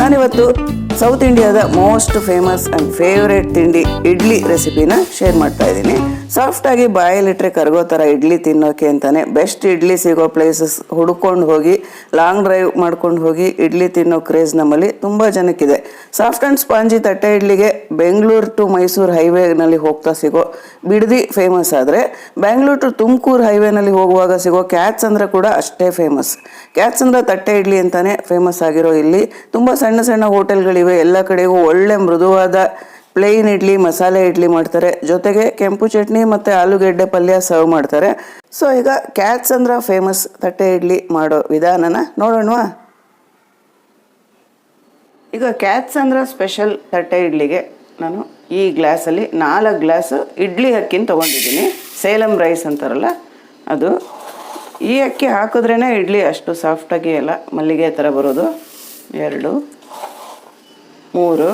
ನಾನಿವತ್ತು ಸೌತ್ ಇಂಡಿಯಾದ most famous and favourite ತಿಂಡಿ ಇಡ್ಲಿ ರೆಸಿಪಿನ ಶೇರ್ ಮಾಡ್ತಾ ಇದ್ದೀನಿ. ಸಾಫ್ಟಾಗಿ ಬಾಯಲ್ಲಿಟ್ಟರೆ ಕರ್ಗೋ ಥರ ಇಡ್ಲಿ ತಿನ್ನೋಕೆ ಅಂತಾನೆ ಬೆಸ್ಟ್ ಇಡ್ಲಿ ಸಿಗೋ ಪ್ಲೇಸಸ್ ಹುಡ್ಕೊಂಡು ಹೋಗಿ ಲಾಂಗ್ ಡ್ರೈವ್ ಮಾಡ್ಕೊಂಡು ಹೋಗಿ ಇಡ್ಲಿ ತಿನ್ನೋ ಕ್ರೇಜ್ ನಮ್ಮಲ್ಲಿ ತುಂಬ ಜನಕ್ಕಿದೆ. ಸಾಫ್ಟ್ ಆ್ಯಂಡ್ ಸ್ಪಾಂಜಿ ತಟ್ಟೆ ಇಡ್ಲಿಗೆ ಬೆಂಗಳೂರು ಟು ಮೈಸೂರು ಹೈವೇನಲ್ಲಿ ಹೋಗ್ತಾ ಸಿಗೋ, ಬಿಡದಿ ಫೇಮಸ್ ಆದರೆ ಬ್ಯಾಂಗ್ಳೂರ್ ಟು ತುಮಕೂರು ಹೈವೇನಲ್ಲಿ ಹೋಗುವಾಗ ಸಿಗೋ ಕ್ಯಾಚ್ ಅಂದ್ರೆ ಕೂಡ ಅಷ್ಟೇ ಫೇಮಸ್ ಕ್ಯಾಚ್ ಅಂದ್ರೆ ತಟ್ಟೆ ಇಡ್ಲಿ ಅಂತಾನೆ ಫೇಮಸ್ ಆಗಿರೋ ಇಲ್ಲಿ. ತುಂಬ ಸಣ್ಣ ಸಣ್ಣ ಹೋಟೆಲ್ಗಳಿವೆ ಎಲ್ಲ ಕಡೆಗೂ ಒಳ್ಳೆ ಮೃದುವಾದ ಪ್ಲೇನ್ ಇಡ್ಲಿ, ಮಸಾಲೆ ಇಡ್ಲಿ ಮಾಡ್ತಾರೆ. ಜೊತೆಗೆ ಕೆಂಪು ಚಟ್ನಿ ಮತ್ತು ಆಲೂಗೆಡ್ಡೆ ಪಲ್ಯ ಸರ್ವ್ ಮಾಡ್ತಾರೆ. ಸೊ ಈಗ ಕ್ಯಾತ್ಸ್ ಅಂದ್ರೆ ಫೇಮಸ್ ತಟ್ಟೆ ಇಡ್ಲಿ ಮಾಡೋ ವಿಧಾನನ ನೋಡೋಣವಾ? ಈಗ ಕ್ಯಾತ್ಸ್ ಅಂದ್ರೆ ಸ್ಪೆಷಲ್ ತಟ್ಟೆ ಇಡ್ಲಿಗೆ ನಾನು ಈ ಗ್ಲಾಸಲ್ಲಿ ನಾಲ್ಕು ಗ್ಲಾಸ್ ಇಡ್ಲಿ ಅಕ್ಕಿನ ತೊಗೊಂಡಿದ್ದೀನಿ. ಸೇಲಂ ರೈಸ್ ಅಂತಾರಲ್ಲ, ಅದು. ಈ ಅಕ್ಕಿ ಹಾಕಿದ್ರೇ ಇಡ್ಲಿ ಅಷ್ಟು ಸಾಫ್ಟಾಗಿ ಎಲ್ಲ ಮಲ್ಲಿಗೆ ಥರ ಬರೋದು. ಎರಡು, ಮೂರು.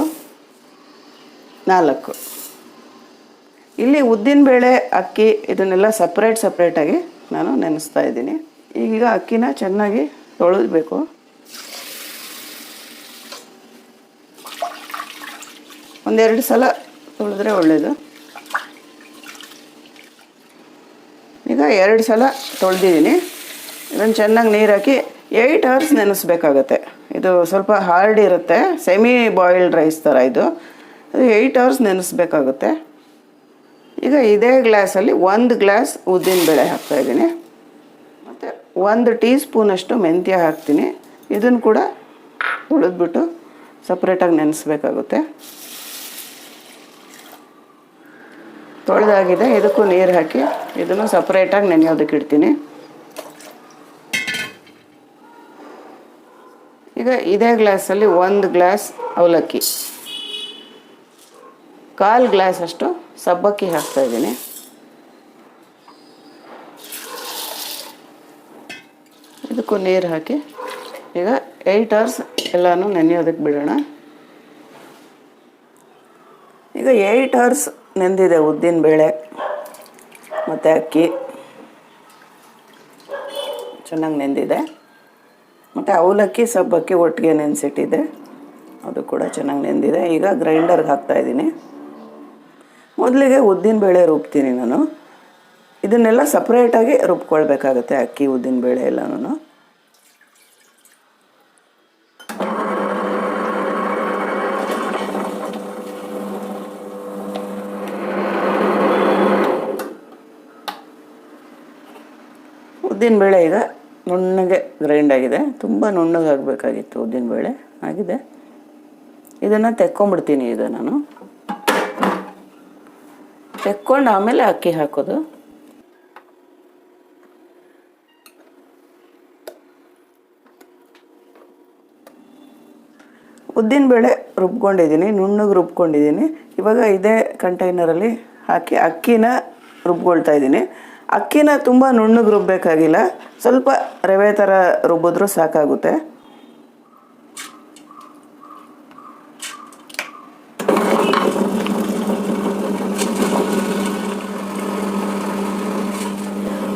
ನಾಲ್ಕು. ಇಲ್ಲಿ ಉದ್ದಿನಬೇಳೆ ಅಕ್ಕಿ ಇದನ್ನೆಲ್ಲ ಸಪ್ರೇಟ್ ಸಪ್ರೇಟಾಗಿ ನಾನು ನೆನೆಸ್ತಾ ಇದ್ದೀನಿ. ಈಗ ಅಕ್ಕಿನ ಚೆನ್ನಾಗಿ ತೊಳೆದ್ಬೇಕು. ಒಂದೆರಡು ಸಲ ತೊಳೆದ್ರೆ ಒಳ್ಳೆಯದು ಈಗ ಎರಡು ಸಲ ತೊಳೆದಿದ್ದೀನಿ. ಇದನ್ನು ಚೆನ್ನಾಗಿ ನೀರು ಹಾಕಿ ಏಯ್ಟ್ ಅವರ್ಸ್ ನೆನೆಸ್ಬೇಕಾಗತ್ತೆ. ಇದು ಸ್ವಲ್ಪ ಹಾರ್ಡ್ ಇರುತ್ತೆ. ಸೆಮಿ ಬಾಯ್ಲ್ಡ್ ರೈಸ್ ಥರ ಇದು. ಅದು ಏಯ್ಟ್ ಅವರ್ಸ್ ನೆನೆಸ್ಬೇಕಾಗುತ್ತೆ. ಈಗ ಇದೇ ಗ್ಲಾಸಲ್ಲಿ ಒಂದು ಗ್ಲಾಸ್ ಉದ್ದಿನಬೇಳೆ ಹಾಕ್ತಾಯಿದ್ದೀನಿ ಮತ್ತು ಒಂದು ಟೀ ಸ್ಪೂನಷ್ಟು ಮೆಂತ್ಯ ಹಾಕ್ತೀನಿ. ಇದನ್ನು ಕೂಡ ಉಳಿದ್ಬಿಟ್ಟು ಸಪ್ರೇಟಾಗಿ ನೆನೆಸ್ಬೇಕಾಗುತ್ತೆ. ತೊಳೆದಾಗಿದೆ. ಇದಕ್ಕೂ ನೀರು ಹಾಕಿ ಇದನ್ನು ಸಪ್ರೇಟಾಗಿ ನೆನೆಯೋದಕ್ಕೆ ಇಡ್ತೀನಿ. ಈಗ ಇದೇ ಗ್ಲಾಸಲ್ಲಿ ಒಂದು ಗ್ಲಾಸ್ ಅವಲಕ್ಕಿ. ಕಾಲು ಗ್ಲಾಸ್ ಅಷ್ಟು ಸಬ್ಬಕ್ಕಿ ಹಾಕ್ತಾ ಇದ್ದೀನಿ. ಇದಕ್ಕೂ ನೀರು ಹಾಕಿ. ಈಗ ಏಯ್ಟ್ ಅವರ್ಸ್ ಎಲ್ಲನೂ ನೆನೆಯೋದಕ್ಕೆ ಬಿಡೋಣ. ಈಗ ಏಯ್ಟ್ ಅವರ್ಸ್ ನೆಂದಿದೆ ಉದ್ದಿನ ಬೇಳೆ ಮತ್ತು ಅಕ್ಕಿ. ಚೆನ್ನಾಗಿ ನೆಂದಿದೆ. ಮತ್ತು ಅವಲಕ್ಕಿ ಸಬ್ಬಕ್ಕಿ ಒಟ್ಟಿಗೆ ನೆನೆಸಿಟ್ಟಿದೆ ಅದು ಕೂಡ ಚೆನ್ನಾಗಿ ನೆಂದಿದೆ. ಈಗ ಗ್ರೈಂಡರ್ಗೆ ಹಾಕ್ತಾಯಿದ್ದೀನಿ ಮೊದಲಿಗೆ ಉದ್ದಿನ ಬೇಳೆ ರುಬ್ತೀನಿ ನಾನು. ಇದನ್ನೆಲ್ಲ ಸಪ್ರೇಟಾಗಿ ರುಬ್ಕೊಳ್ಬೇಕಾಗತ್ತೆ ಅಕ್ಕಿ, ಉದ್ದಿನ ಬೇಳೆ ಎಲ್ಲ ನಾನು ಉದ್ದಿನ ಬೇಳೆ ಈಗ ನುಣ್ಣಗೆ ಗ್ರೈಂಡ್ ಆಗಿದೆ. ತುಂಬ ನುಣ್ಣಗಾಗಬೇಕಾಗಿತ್ತು ಉದ್ದಿನ ಬೇಳೆ. ಆಗಿದೆ. ಇದನ್ನು ತೆಕ್ಕೊಂಬಿಡ್ತೀನಿ ಈಗ ನಾನು. ತೆಕ್ಕೊಂಡು ಆಮೇಲೆ ಅಕ್ಕಿ ಹಾಕೋದು. ಉದ್ದಿನಬೇಳೆ ರುಬ್ಕೊಂಡಿದ್ದೀನಿ, ನುಣ್ಣಗೆ ರುಬ್ಕೊಂಡಿದ್ದೀನಿ. ಇವಾಗ ಇದೇ ಕಂಟೈನರಲ್ಲಿ ಹಾಕಿ ಅಕ್ಕಿನ ರುಬ್ಕೊಳ್ತಾ ಇದ್ದೀನಿ. ಅಕ್ಕಿನ ತುಂಬ ನುಣ್ಣಗೆ ರುಬ್ಬೇಕಾಗಿಲ್ಲ, ಸ್ವಲ್ಪ ರವೆ ಥರ ರುಬ್ಬಿದ್ರೂ ಸಾಕಾಗುತ್ತೆ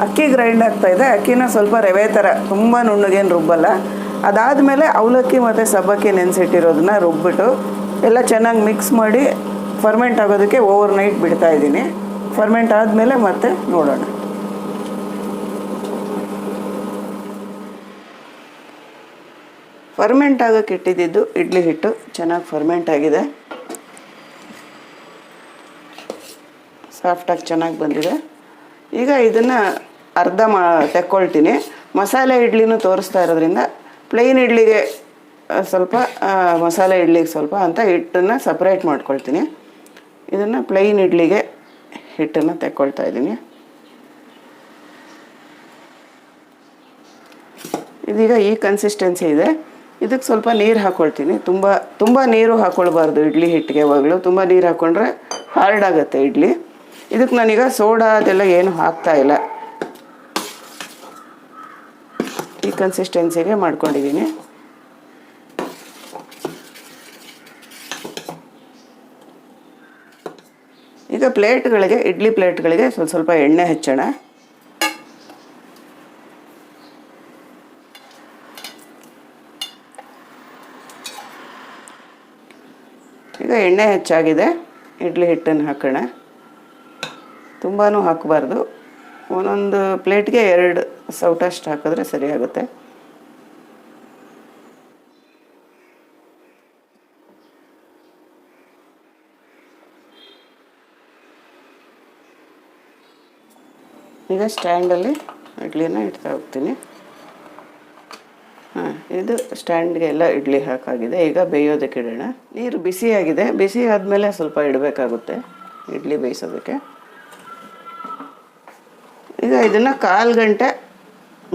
ಅಕ್ಕಿ ಗ್ರೈಂಡ್ ಇದೆ. ಅಕ್ಕಿನ ಸ್ವಲ್ಪ ರವೆ ಥರ, ತುಂಬ ನುಣ್ಣಗೇನು ರುಬ್ಬಲ್ಲ. ಅದಾದಮೇಲೆ ಅವಲಕ್ಕಿ ಮತ್ತು ಸಬ್ಬಕ್ಕಿ ನೆನೆಸಿಟ್ಟಿರೋದನ್ನ ರುಬ್ಬಿಟ್ಟು, ಎಲ್ಲ ಚೆನ್ನಾಗಿ ಮಿಕ್ಸ್ ಮಾಡಿ ಫರ್ಮೆಂಟ್ ಆಗೋದಕ್ಕೆ ಓವರ್ ನೈಟ್ ಬಿಡ್ತಾ ಇದ್ದೀನಿ. ಫರ್ಮೆಂಟ್ ಆದಮೇಲೆ ಮತ್ತೆ ನೋಡೋಣ. ಫರ್ಮೆಂಟ್ ಆಗೋಕ್ಕೆ ಇಟ್ಟಿದ್ದು ಇಡ್ಲಿ ಹಿಟ್ಟು, ಚೆನ್ನಾಗಿ ಫರ್ಮೆಂಟ್ ಆಗಿದೆ. ಸಾಫ್ಟಾಗಿ ಚೆನ್ನಾಗಿ ಬಂದಿದೆ. ಈಗ ಇದನ್ನು ಅರ್ಧ ಮಾ, ತೆಕ್ಕೊಳ್ತೀನಿ. ಮಸಾಲೆ ಇಡ್ಲಿನೂ ತೋರಿಸ್ತಾ ಇರೋದ್ರಿಂದ ಪ್ಲೇನ್ ಇಡ್ಲಿಗೆ ಸ್ವಲ್ಪ ಮಸಾಲೆ ಇಡ್ಲಿಗೆ ಸ್ವಲ್ಪ ಅಂತ ಹಿಟ್ಟನ್ನು ಸಪ್ರೇಟ್ ಮಾಡ್ಕೊಳ್ತೀನಿ. ಇದನ್ನು ಪ್ಲೈನ್ ಇಡ್ಲಿಗೆ ಹಿಟ್ಟನ್ನು ತೆಕ್ಕೊಳ್ತಾ ಇದ್ದೀನಿ. ಇದೀಗ ಈ ಕನ್ಸಿಸ್ಟೆನ್ಸಿ ಇದೆ. ಇದಕ್ಕೆ ಸ್ವಲ್ಪ ನೀರು ಹಾಕ್ಕೊಳ್ತೀನಿ ತುಂಬ ತುಂಬ ನೀರು ಹಾಕ್ಕೊಳ್ಬಾರ್ದು ಇಡ್ಲಿ ಹಿಟ್ಟಿಗೆ ಯಾವಾಗಲೂ. ತುಂಬ ನೀರು ಹಾಕ್ಕೊಂಡ್ರೆ ಹಾರ್ಡ್ ಆಗುತ್ತೆ ಇಡ್ಲಿ. ಇದಕ್ಕೆ ನಾನೀಗ ಸೋಡಾ ಅದೆಲ್ಲ ಏನು ಹಾಕ್ತಾ ಇಲ್ಲ. ಈ ಕನ್ಸಿಸ್ಟೆನ್ಸಿಗೆ ಮಾಡ್ಕೊಂಡಿದ್ದೀನಿ. ಈಗ ಪ್ಲೇಟ್ಗಳಿಗೆ, ಇಡ್ಲಿ ಪ್ಲೇಟ್ಗಳಿಗೆ ಸ್ವಲ್ಪ ಸ್ವಲ್ಪ ಎಣ್ಣೆ ಹಚ್ಚೋಣ. ಈಗ ಎಣ್ಣೆ ಹೆಚ್ಚಾಗಿದೆ. ಇಡ್ಲಿ ಹಿಟ್ಟನ್ನು ಹಾಕೋಣ. ತುಂಬಾ ಹಾಕಬಾರ್ದು. ಒಂದೊಂದು ಪ್ಲೇಟ್ಗೆ ಎರಡು ಸೌಟಷ್ಟು ಹಾಕಿದ್ರೆ ಸರಿಯಾಗುತ್ತೆ ಈಗ ಸ್ಟ್ಯಾಂಡಲ್ಲಿ ಇಡ್ಲಿನ ಇಡ್ತಾ ಹೋಗ್ತೀನಿ. ಹಾಂ, ಇದು ಸ್ಟ್ಯಾಂಡ್ಗೆ ಎಲ್ಲ ಇಡ್ಲಿ ಹಾಕಾಗಿದೆ. ಈಗ ಬೇಯೋದಕ್ಕೆ ಇಡೋಣ. ನೀರು ಬಿಸಿಯಾಗಿದೆ. ಬಿಸಿ ಆದಮೇಲೆ ಸ್ವಲ್ಪ ಇಡಬೇಕಾಗುತ್ತೆ ಇಡ್ಲಿ ಬೇಯಿಸೋದಕ್ಕೆ. ಈಗ ಇದನ್ನು ಕಾಲು ಗಂಟೆ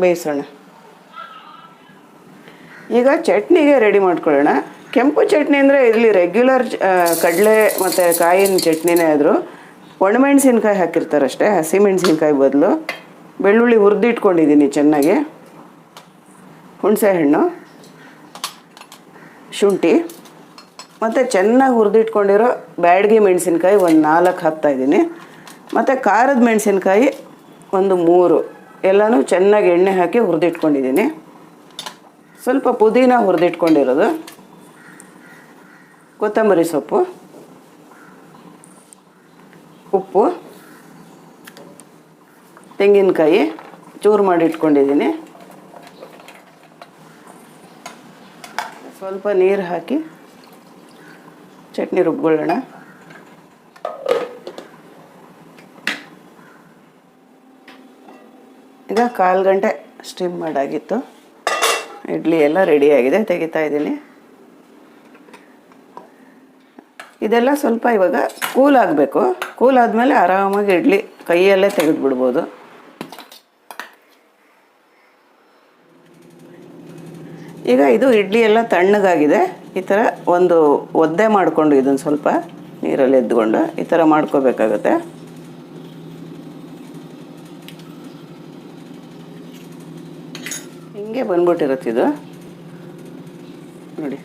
ಬೇಯಿಸೋಣ. ಈಗ ಚಟ್ನಿಗೆ ರೆಡಿ ಮಾಡ್ಕೊಳ್ಳೋಣ. ಕೆಂಪು ಚಟ್ನಿ ಅಂದರೆ ಇಲ್ಲಿ ರೆಗ್ಯುಲರ್ ಕಡಲೆ ಮತ್ತು ಕಾಯಿನ ಚಟ್ನಿನೇ ಆದರೂ ಒಣಮೆಣಸಿನ್ಕಾಯಿ ಹಾಕಿರ್ತಾರಷ್ಟೇ, ಹಸಿಮೆಣಸಿನ್ಕಾಯಿ ಬದಲು. ಬೆಳ್ಳುಳ್ಳಿ ಹುರಿದಿಟ್ಕೊಂಡಿದ್ದೀನಿ ಚೆನ್ನಾಗಿ. ಹುಣಸೆಹಣ್ಣು, ಶುಂಠಿ, ಮತ್ತು ಚೆನ್ನಾಗಿ ಹುರಿದಿಟ್ಕೊಂಡಿರೋ ಬ್ಯಾಡಗಿ ಮೆಣಸಿನ್ಕಾಯಿ ಒಂದು ನಾಲ್ಕು ಹಾಕ್ತಾಯಿದ್ದೀನಿ ಮತ್ತು ಖಾರದ ಮೆಣಸಿನ್ಕಾಯಿ ಒಂದು ಮೂರು. ಎಲ್ಲನೂ ಚೆನ್ನಾಗಿ ಎಣ್ಣೆ ಹಾಕಿ ಹುರಿದಿಟ್ಕೊಂಡಿದ್ದೀನಿ. ಸ್ವಲ್ಪ ಪುದೀನ ಹುರಿದಿಟ್ಕೊಂಡಿರೋದು. ಕೊತ್ತಂಬರಿ ಸೊಪ್ಪು. ಉಪ್ಪು. ತೆಂಗಿನಕಾಯಿ ಚೂರು ಮಾಡಿ ಇಟ್ಕೊಂಡಿದ್ದೀನಿ ಸ್ವಲ್ಪ ನೀರು ಹಾಕಿ ಚಟ್ನಿ ರುಬ್ಕೊಳ್ಳೋಣ ಈಗ ಕಾಲು ಗಂಟೆ ಸ್ಟೀಮ್ ಮಾಡಾಗಿತ್ತು. ಇಡ್ಲಿ ಎಲ್ಲ ರೆಡಿಯಾಗಿದೆ ತೆಗಿತಾ ಇದ್ದೀನಿ. ಇದೆಲ್ಲ ಸ್ವಲ್ಪ ಇವಾಗ ಕೂಲ್ ಆಗಬೇಕು. ಕೂಲ್ ಆದಮೇಲೆ ಆರಾಮಾಗಿ ಇಡ್ಲಿ ಕೈಯಲ್ಲೇ ತೆಗೆದುಬಿಡ್ಬೋದು. ಈಗ ಇದು ಇಡ್ಲಿ ಎಲ್ಲ ತಣ್ಣಗಾಗಿದೆ. ಈ ಥರ ಒಂದು ಒದ್ದೆ ಮಾಡಿಕೊಂಡು ಇದನ್ನು ಸ್ವಲ್ಪ ನೀರಲ್ಲಿ ಎದ್ದುಕೊಂಡು ಈ ಥರ ಮಾಡ್ಕೋಬೇಕಾಗತ್ತೆ ಹಿಂಗೆ ಬಂದ್ಬಿಟ್ಟಿರುತ್ತೆ ಇದು. ನೋಡಿ.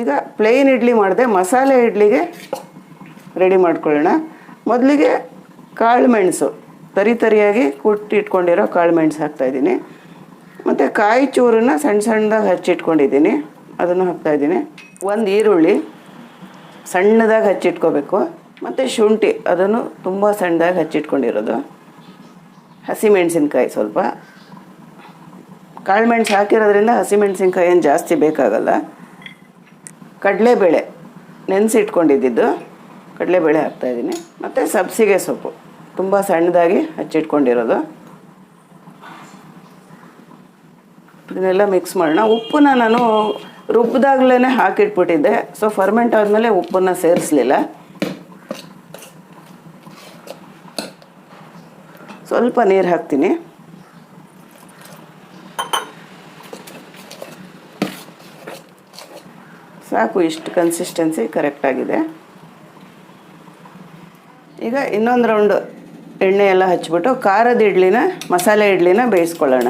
ಈಗ ಪ್ಲೇನ್ ಇಡ್ಲಿ ಮಾಡಿದೆ. ಮಸಾಲೆ ಇಡ್ಲಿಗೆ ರೆಡಿ ಮಾಡ್ಕೊಳ್ಳೋಣ. ಮೊದಲಿಗೆ ಕಾಳು ಮೆಣಸು. ತರಿ ತರಿಯಾಗಿ ಕುಟ್ಟಿಟ್ಕೊಂಡಿರೋ ಕಾಳು ಮೆಣಸು ಹಾಕ್ತಾಯಿದ್ದೀನಿ ಮತ್ತು ಕಾಯಿ ಚೂರನ್ನ ಸಣ್ಣ ಸಣ್ಣದಾಗಿ ಹಚ್ಚಿಟ್ಕೊಂಡಿದ್ದೀನಿ. ಅದನ್ನು ಹಾಕ್ತಾಯಿದ್ದೀನಿ ಒಂದು ಈರುಳ್ಳಿ ಸಣ್ಣದಾಗಿ ಹಚ್ಚಿಟ್ಕೋಬೇಕು. ಮತ್ತು ಶುಂಠಿ, ಅದನ್ನು ತುಂಬ ಸಣ್ಣದಾಗಿ ಹಚ್ಚಿಟ್ಕೊಂಡಿರೋದು. ಹಸಿಮೆಣಸಿನ್ಕಾಯಿ ಸ್ವಲ್ಪ. ಕಾಳು ಮೆಣಸು ಹಾಕಿರೋದ್ರಿಂದ ಹಸಿಮೆಣಸಿನ್ಕಾಯಿ ಏನು ಜಾಸ್ತಿ ಬೇಕಾಗಲ್ಲ. ಕಡಲೆಬೇಳೆ ನೆನೆಸಿಟ್ಕೊಂಡಿದ್ದು ಕಡಲೆಬೇಳೆ ಹಾಕ್ತಾಯಿದ್ದೀನಿ ಮತ್ತು ಸಬ್ಸಿಗೆ ಸೊಪ್ಪು. ತುಂಬ ಸಣ್ಣದಾಗಿ ಹಚ್ಚಿಟ್ಕೊಂಡಿರೋದು. ಇದನ್ನೆಲ್ಲ ಮಿಕ್ಸ್ ಮಾಡೋಣ. ಉಪ್ಪನ್ನ ನಾನು ರುಬ್ಬಿದಾಗಲೇ ಹಾಕಿಟ್ಬಿಟ್ಟಿದ್ದೆ. ಸೊ ಫರ್ಮೆಂಟ್ ಆದಮೇಲೆ ಉಪ್ಪನ್ನು ಸೇರಿಸಲಿಲ್ಲ. ಸ್ವಲ್ಪ ನೀರು ಹಾಕ್ತೀನಿ. ಸಾಕು, ಇಷ್ಟು ಕನ್ಸಿಸ್ಟೆನ್ಸಿ ಕರೆಕ್ಟಾಗಿದೆ ಈಗ ಇನ್ನೊಂದು ರೌಂಡು ಎಣ್ಣೆ ಎಲ್ಲ ಹಚ್ಬಿಟ್ಟು ಖಾರದ ಇಡ್ಲಿನ ಮಸಾಲೆ ಇಡ್ಲಿನ ಬೇಯಿಸ್ಕೊಳ್ಳೋಣ.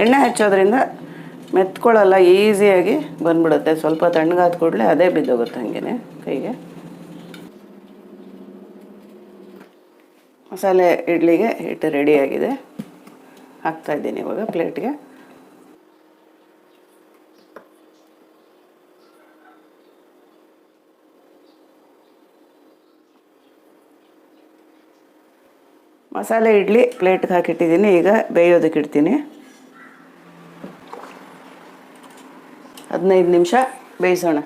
ಎಣ್ಣೆ ಹಚ್ಚೋದ್ರಿಂದ ಮೆತ್ಕೊಳ್ಳಲ್ಲ ಈಸಿಯಾಗಿ ಬಂದ್ಬಿಡುತ್ತೆ. ಸ್ವಲ್ಪ ತಣ್ಣಗಾದ ಕೂಡಲೇ ಅದೇ ಬಿದ್ದೋಗುತ್ತೆ ಹಂಗೆ ಕೈಗೆ. ಮಸಾಲೆ ಇಡ್ಲಿಗೆ ಹಿಟ್ಟು ರೆಡಿಯಾಗಿದೆ ಹಾಕ್ತಾಯಿದ್ದೀನಿ ಇವಾಗ ಪ್ಲೇಟ್ಗೆ. ಮಸಾಲೆ ಇಡ್ಲಿ ಪ್ಲೇಟ್ಗೆ ಹಾಕಿಟ್ಟಿದ್ದೀನಿ. ಈಗ ಬೇಯೋದಕ್ಕೆ ಇಡ್ತೀನಿ. ಹದಿನೈದು ನಿಮಿಷ ಬೇಯಿಸೋಣ.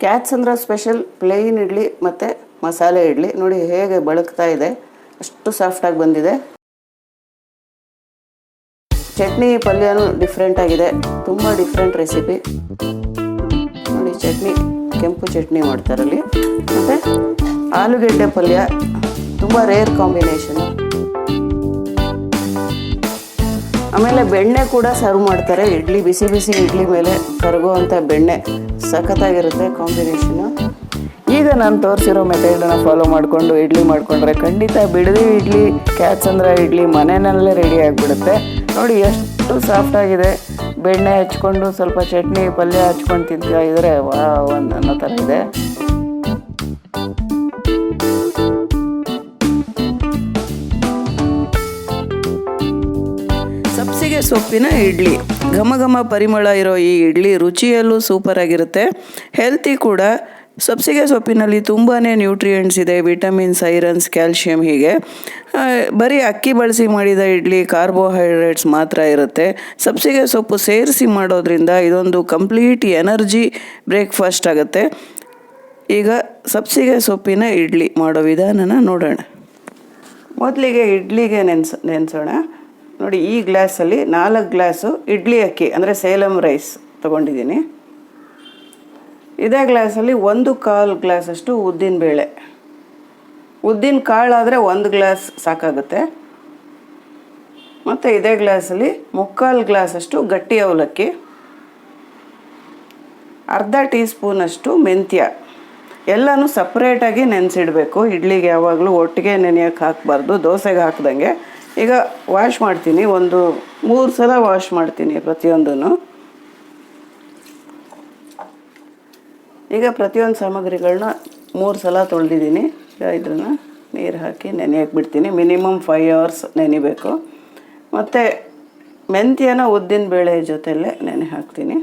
ಕ್ಯಾತ್ಸಂದ್ರ ಸ್ಪೆಷಲ್ ಪ್ಲೇನ್ ಇಡ್ಲಿ ಮತ್ತು ಮಸಾಲೆ ಇಡ್ಲಿ. ನೋಡಿ ಹೇಗೆ ಬಳಕ್ತಾ ಇದೆ. ಅಷ್ಟು ಸಾಫ್ಟಾಗಿ ಬಂದಿದೆ. ಚಟ್ನಿ ಪಲ್ಯನೂ ಡಿಫ್ರೆಂಟ್ ಆಗಿದೆ. ತುಂಬ ಡಿಫ್ರೆಂಟ್ ರೆಸಿಪಿ ಕೆಂಪು ಚಟ್ನಿ ಮಾಡ್ತಾರಲ್ಲಿ ಮತ್ತು ಆಲೂಗೆಡ್ಡೆ ಪಲ್ಯ, ತುಂಬ ರೇರ್ ಕಾಂಬಿನೇಷನು ಆಮೇಲೆ ಬೆಣ್ಣೆ ಕೂಡ ಸರ್ವ್ ಮಾಡ್ತಾರೆ. ಇಡ್ಲಿ, ಬಿಸಿ ಬಿಸಿ ಇಡ್ಲಿ ಮೇಲೆ ಕರಗುವಂಥ ಬೆಣ್ಣೆ ಸಖತ್ತಾಗಿರುತ್ತೆ ಕಾಂಬಿನೇಷನು ಈಗ ನಾನು ತೋರಿಸಿರೋ ಮೆಥಡನ್ನು ಫಾಲೋ ಮಾಡಿಕೊಂಡು ಇಡ್ಲಿ ಮಾಡಿಕೊಂಡ್ರೆ ಖಂಡಿತ ಬಿಡದಿ ಇಡ್ಲಿ ಕ್ಯಾತ್ಸಂದ್ರ ಇಡ್ಲಿ ಮನೆಯಲ್ಲೇ ರೆಡಿ ಆಗಿಬಿಡುತ್ತೆ. ನೋಡಿ ಎಷ್ಟು ಸಾಫ್ಟ್ ಆಗಿದೆ. ಬೆಣ್ಣೆ ಹಚ್ಕೊಂಡು ಸ್ವಲ್ಪ ಚಟ್ನಿ ಪಲ್ಯ ಹಚ್ಕೊಂಡು ತಿಂತ ಇದ್ರೆ ಒಂದು ಅನ್ನೋ ಥರ ಇದೆ. ಸಬ್ಸಿಗೆ ಸೊಪ್ಪಿನ ಇಡ್ಲಿ. ಘಮ ಘಮ ಪರಿಮಳ ಇರೋ ಈ ಇಡ್ಲಿ ರುಚಿಯಲ್ಲೂ ಸೂಪರ್ ಆಗಿರುತ್ತೆ. ಹೆಲ್ತಿ ಕೂಡ. ಸಬ್ಸಿಗೆ ಸೊಪ್ಪಿನಲ್ಲಿ ತುಂಬಾ ನ್ಯೂಟ್ರಿಯೆಂಟ್ಸ್ ಇದೆ ವಿಟಮಿನ್ಸ್ ಐರನ್ಸ್ ಕ್ಯಾಲ್ಶಿಯಂ ಹೀಗೆ. ಬರೀ ಅಕ್ಕಿ ಬಳಸಿ ಮಾಡಿದ ಇಡ್ಲಿ ಕಾರ್ಬೋಹೈಡ್ರೇಟ್ಸ್ ಮಾತ್ರ ಇರುತ್ತೆ. ಸಬ್ಸಿಗೆ ಸೊಪ್ಪು ಸೇರಿಸಿ ಮಾಡೋದ್ರಿಂದ ಇದೊಂದು ಕಂಪ್ಲೀಟ್ ಎನರ್ಜಿ ಬ್ರೇಕ್ಫಾಸ್ಟ್ ಆಗುತ್ತೆ. ಈಗ ಸಬ್ಸಿಗೆ ಸೊಪ್ಪಿನ ಇಡ್ಲಿ ಮಾಡೋ ವಿಧಾನನ ನೋಡೋಣ. ಮೊದಲಿಗೆ ಇಡ್ಲಿಗೆ ನೆನ್ಸ, ನೆನೆಸೋಣ. ನೋಡಿ ಈ ಗ್ಲಾಸಲ್ಲಿ ನಾಲ್ಕು ಗ್ಲಾಸು ಇಡ್ಲಿ ಅಕ್ಕಿ, ಅಂದರೆ ಸೇಲಂ ರೈಸ್ ತೊಗೊಂಡಿದ್ದೀನಿ. ಇದೇ ಗ್ಲಾಸಲ್ಲಿ ಒಂದು ಕಾಲು ಗ್ಲಾಸಷ್ಟು ಉದ್ದಿನ ಬೇಳೆ. ಉದ್ದಿನ ಕಾಳಾದರೆ ಒಂದು ಗ್ಲಾಸ್ ಸಾಕಾಗುತ್ತೆ. ಮತ್ತು ಇದೇ ಗ್ಲಾಸಲ್ಲಿ ಮುಕ್ಕಾಲು ಗ್ಲಾಸಷ್ಟು ಗಟ್ಟಿ ಅವಲಕ್ಕಿ. ಅರ್ಧ ಟೀ ಸ್ಪೂನಷ್ಟು ಮೆಂತ್ಯ. ಎಲ್ಲನೂ ಸಪ್ರೇಟಾಗಿ ನೆನೆಸಿಡಬೇಕು. ಇಡ್ಲಿಗೆ ಯಾವಾಗಲೂ ಒಟ್ಟಿಗೆ ನೆನೆಯೋಕ್ಕೆ ಹಾಕಬಾರ್ದು. ದೋಸೆಗೆ ಹಾಕ್ದಂಗೆ. ಈಗ ವಾಶ್ ಮಾಡ್ತೀನಿ. ಒಂದು ಮೂರು ಸಲ ವಾಶ್ ಮಾಡ್ತೀನಿ ಪ್ರತಿಯೊಂದನ್ನು. ಈಗ ಪ್ರತಿಯೊಂದು ಸಾಮಗ್ರಿಗಳನ್ನ ಮೂರು ಸಲ ತೊಳೆದಿದ್ದೀನಿ. ಇದನ್ನು ನೀರು ಹಾಕಿ ನೆನೆಯಕ್ಕೆ ಬಿಡ್ತೀನಿ ಮಿನಿಮಮ್ ಫೈವ್ ಅವರ್ಸ್ ನೆನಿಬೇಕು. ಮತ್ತು ಮೆಂತ್ಯನ ಉದ್ದಿನ ಬೇಳೆ ಜೊತೆಯಲ್ಲೇ ನೆನೆ ಹಾಕ್ತೀನಿ.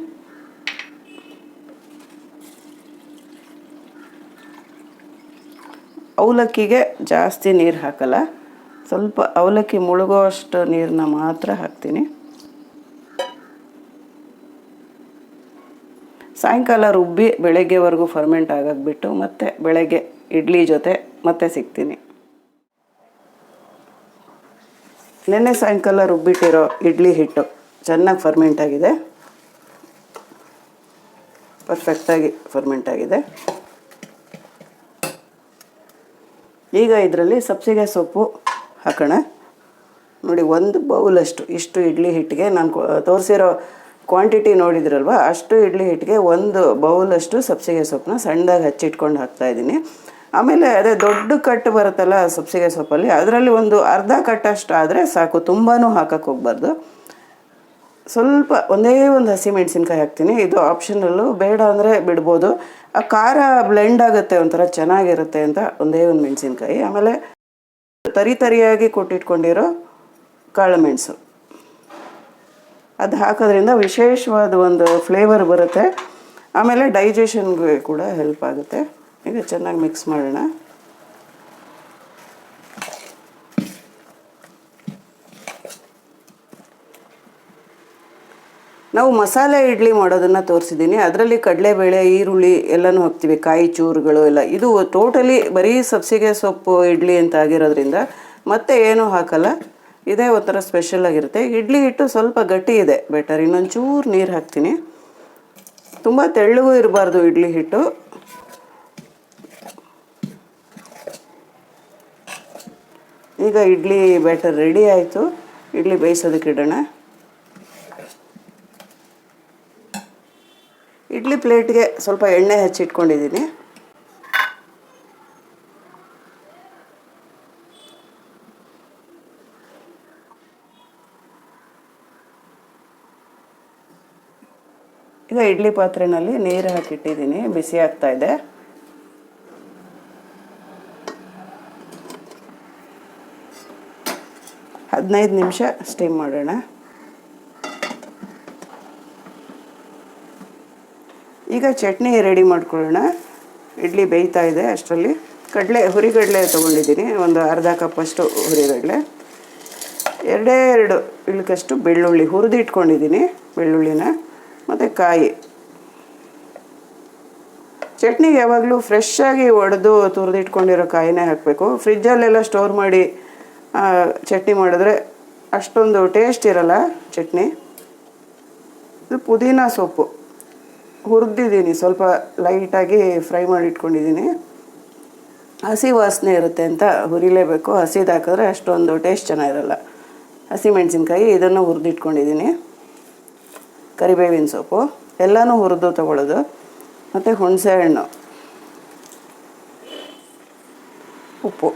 ಅವಲಕ್ಕಿಗೆ ಜಾಸ್ತಿ ನೀರು ಹಾಕಲ್ಲ. ಸ್ವಲ್ಪ ಅವಲಕ್ಕಿ ಮುಳುಗೋ ಅಷ್ಟು ನೀರನ್ನ ಮಾತ್ರ ಹಾಕ್ತೀನಿ. ಸಾಯಂಕಾಲ ರುಬ್ಬಿ ಬೆಳಗ್ಗೆವರೆಗೂ ಫರ್ಮೆಂಟ್ ಬಿಟ್ಟು ಮತ್ತೆ ಬೆಳಗ್ಗೆ ಇಡ್ಲಿ ಜೊತೆ ಮತ್ತೆ ಸಿಗ್ತೀನಿ. ನಿನ್ನೆ ಸಾಯಂಕಾಲ ರುಬ್ಬಿಟ್ಟಿರೋ ಇಡ್ಲಿ ಹಿಟ್ಟು ಚೆನ್ನಾಗಿ ಫರ್ಮೆಂಟ್ ಆಗಿದೆ. ಪರ್ಫೆಕ್ಟಾಗಿ ಫರ್ಮೆಂಟ್ ಆಗಿದೆ. ಈಗ ಇದರಲ್ಲಿ ಸಬ್ಸಿಗೆ ಸೊಪ್ಪು ಹಾಕೋಣ. ನೋಡಿ, ಒಂದು ಬೌಲಷ್ಟು ಇಷ್ಟು ಇಡ್ಲಿ ಹಿಟ್ಟಿಗೆ ನಾನು ತೋರಿಸಿರೋ ಕ್ವಾಂಟಿಟಿ ನೋಡಿದ್ರಲ್ವ, ಅಷ್ಟು ಇಡ್ಲಿ ಹಿಟ್ಟಿಗೆ ಒಂದು ಬೌಲಷ್ಟು ಸಬ್ಸಿಗೆ ಸೊಪ್ಪನ್ನ ಸಣ್ಣದಾಗಿ ಹಚ್ಚಿಟ್ಕೊಂಡು ಹಾಕ್ತಾ ಇದ್ದೀನಿ. ಆಮೇಲೆ ಅದೇ ದೊಡ್ಡ ಕಟ್ ಬರುತ್ತಲ್ಲ ಸಬ್ಸಿಗೆ ಸೊಪ್ಪಲ್ಲಿ, ಅದರಲ್ಲಿ ಒಂದು ಅರ್ಧ ಕಟ್ಟಷ್ಟು ಆದರೆ ಸಾಕು ತುಂಬಾ ಹಾಕಕ್ಕೆ ಹೋಗ್ಬಾರ್ದು. ಸ್ವಲ್ಪ ಒಂದೇ ಒಂದು ಹಸಿ ಮೆಣಸಿನ್ಕಾಯಿ ಹಾಕ್ತೀನಿ. ಇದು ಆಪ್ಷನಲ್ಲು ಬೇಡ ಅಂದರೆ ಬಿಡ್ಬೋದು. ಆ ಖಾರ ಬ್ಲೆಂಡ್ ಆಗುತ್ತೆ ಒಂಥರ ಚೆನ್ನಾಗಿರುತ್ತೆ ಅಂತ ಒಂದೇ ಒಂದು ಮೆಣಸಿನ್ಕಾಯಿ. ಆಮೇಲೆ ತರಿ ತರಿಯಾಗಿ ಕೊಟ್ಟಿಟ್ಕೊಂಡಿರೋ ಕಾಳುಮೆಣಸು. ಅದು ಹಾಕೋದ್ರಿಂದ ವಿಶೇಷವಾದ ಒಂದು ಫ್ಲೇವರ್ ಬರುತ್ತೆ. ಆಮೇಲೆ ಡೈಜೆಷನ್ಗೆ ಕೂಡ ಹೆಲ್ಪ್ ಆಗುತ್ತೆ. ಈಗ ಚೆನ್ನಾಗಿ ಮಿಕ್ಸ್ ಮಾಡೋಣ. ನಾವು ಮಸಾಲೆ ಇಡ್ಲಿ ಮಾಡೋದನ್ನು ತೋರಿಸಿದ್ದೀನಿ. ಅದರಲ್ಲಿ ಕಡಲೆಬೇಳೆ, ಈರುಳ್ಳಿ ಎಲ್ಲನೂ ಹಾಕ್ತೀವಿ. ಕಾಯಿ ಚೂರುಗಳು ಎಲ್ಲ. ಇದು ಟೋಟಲಿ ಬರೀ ಸಬ್ಸಿಗೆ ಸೊಪ್ಪು, ಇಡ್ಲಿ ಅಂತ ಆಗಿರೋದ್ರಿಂದ ಮತ್ತೆ ಏನೂ ಹಾಕಲ್ಲ. ಇದೇ ಒಂಥರ ಸ್ಪೆಷಲ್ ಆಗಿರುತ್ತೆ. ಇಡ್ಲಿ ಹಿಟ್ಟು ಸ್ವಲ್ಪ ಗಟ್ಟಿ ಇದೆ. ಬೆಟರ್ ಇನ್ನೊಂಚೂರು ನೀರು ಹಾಕ್ತೀನಿ. ತುಂಬ ತೆಳ್ಳಗೂ ಇರಬಾರ್ದು ಇಡ್ಲಿ ಹಿಟ್ಟು. ಈಗ ಇಡ್ಲಿ ಬ್ಯಾಟರ್ ರೆಡಿ ಆಯಿತು. ಇಡ್ಲಿ ಬೇಯಿಸೋದಕ್ಕೆ ಇಡೋಣ. ಇಡ್ಲಿ ಪ್ಲೇಟ್ಗೆ ಸ್ವಲ್ಪ ಎಣ್ಣೆ ಹಚ್ಚಿಟ್ಕೊಂಡಿದ್ದೀನಿ. ಇಡ್ಲಿ ಪಾತ್ರೆನಲ್ಲಿ ನೀರು ಹಾಕಿಟ್ಟಿದ್ದೀನಿ, ಬಿಸಿ ಆಗ್ತಾ ಇದೆ. ಹದಿನೈದು ನಿಮಿಷ ಸ್ಟೀಮ್ ಮಾಡೋಣ. ಈಗ ಚಟ್ನಿ ರೆಡಿ ಮಾಡ್ಕೊಳ್ಳೋಣ. ಇಡ್ಲಿ ಬೇಯ್ತಾ ಇದೆ ಅಷ್ಟರಲ್ಲಿ. ಕಡಲೆ, ಹುರಿಗಡಲೆ ತೊಗೊಂಡಿದ್ದೀನಿ, ಒಂದು ಅರ್ಧ ಕಪ್ಪಷ್ಟು ಹುರಿಗಡಲೆ. ಎರಡೇ ಎರಡು ಇಳಕಷ್ಟು ಬೆಳ್ಳುಳ್ಳಿ ಹುರಿದು ಇಟ್ಕೊಂಡಿದ್ದೀನಿ ಬೆಳ್ಳುಳ್ಳಿನ. ಮತ್ತು ಕಾಯಿ ಚಟ್ನಿಗೆ ಯಾವಾಗಲೂ ಫ್ರೆಶ್ ಆಗಿ ಒಡೆದು ತುರಿದಿಟ್ಕೊಂಡಿರೋ ಕಾಯಿನೇ ಹಾಕಬೇಕು. ಫ್ರಿಜ್ಜಲ್ಲೆಲ್ಲ ಸ್ಟೋರ್ ಮಾಡಿ ಚಟ್ನಿ ಮಾಡಿದ್ರೆ ಅಷ್ಟೊಂದು ಟೇಸ್ಟ್ ಇರಲ್ಲ ಚಟ್ನಿ. ಇದು ಪುದೀನ ಸೊಪ್ಪು. ಹುರಿದಿದ್ದೀನಿ, ಸ್ವಲ್ಪ ಲೈಟಾಗಿ ಫ್ರೈ ಮಾಡಿ ಇಟ್ಕೊಂಡಿದ್ದೀನಿ ಹಸಿ ವಾಸನೆ ಇರುತ್ತೆ ಅಂತ ಹುರಿಲೇಬೇಕು. ಹಸಿದು ಹಾಕಿದ್ರೆ ಅಷ್ಟೊಂದು ಟೇಸ್ಟ್ ಚೆನ್ನಾಗಿರಲ್ಲ. ಹಸಿಮೆಣಸಿನ್ಕಾಯಿ ಇದನ್ನು ಹುರಿದಿಟ್ಕೊಂಡಿದ್ದೀನಿ. ಕರಿಬೇವಿನ ಸೊಪ್ಪು, ಎಲ್ಲನೂ ಹುರಿದು ತಗೊಳ್ಳೋದು. ಮತ್ತು ಹುಣಸೆ ಹಣ್ಣು ಉಪ್ಪು.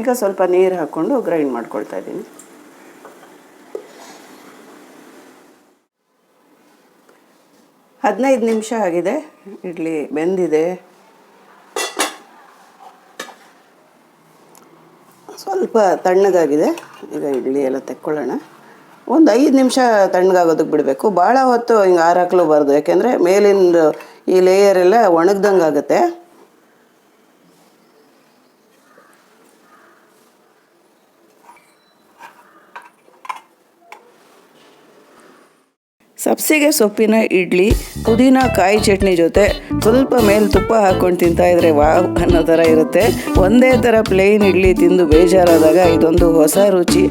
ಈಗ ಸ್ವಲ್ಪ ನೀರು ಹಾಕ್ಕೊಂಡು ಗ್ರೈಂಡ್ ಮಾಡ್ಕೊಳ್ತಾ ಇದ್ದೀನಿ. ಹದಿನೈದು ನಿಮಿಷ ಆಗಿದೆ. ಇಡ್ಲಿ ಬೆಂದಿದೆ. ಸ್ವಲ್ಪ ತಣ್ಣಗಾಗಿದೆ. ಈಗ ಇಡ್ಲಿ ಎಲ್ಲ ತೆಕ್ಕೊಳ್ಳೋಣ. ಒಂದು ಐದು ನಿಮಿಷ ತಣ್ಣಗಾಗೋದಕ್ಕೆ ಬಿಡಬೇಕು. ಭಾಳ ಹೊತ್ತು ಹಿಂಗೆ ಆರಾಕ್ಲೂಬಾರ್ದು ಯಾಕೆಂದರೆ ಮೇಲಿನ ಈ ಲೇಯರ್ ಎಲ್ಲ ಒಣಗ್ದಂಗೆ ಆಗುತ್ತೆ. ಸಬ್ಸಿಗೆ ಸೊಪ್ಪಿನ ಇಡ್ಲಿ, ಪುದೀನ ಕಾಯಿ ಚಟ್ನಿ ಜೊತೆ ಸ್ವಲ್ಪ ಮೇಲೆ ತುಪ್ಪ ಹಾಕ್ಕೊಂಡು ತಿಂತಾ ಇದ್ರೆ ವಾವ್ ಅನ್ನೋ ಥರ ಇರುತ್ತೆ. ಒಂದೇ ಥರ ಪ್ಲೇನ್ ಇಡ್ಲಿ ತಿಂದು ಬೇಜಾರಾದಾಗ ಇದೊಂದು ಹೊಸ ರುಚಿ.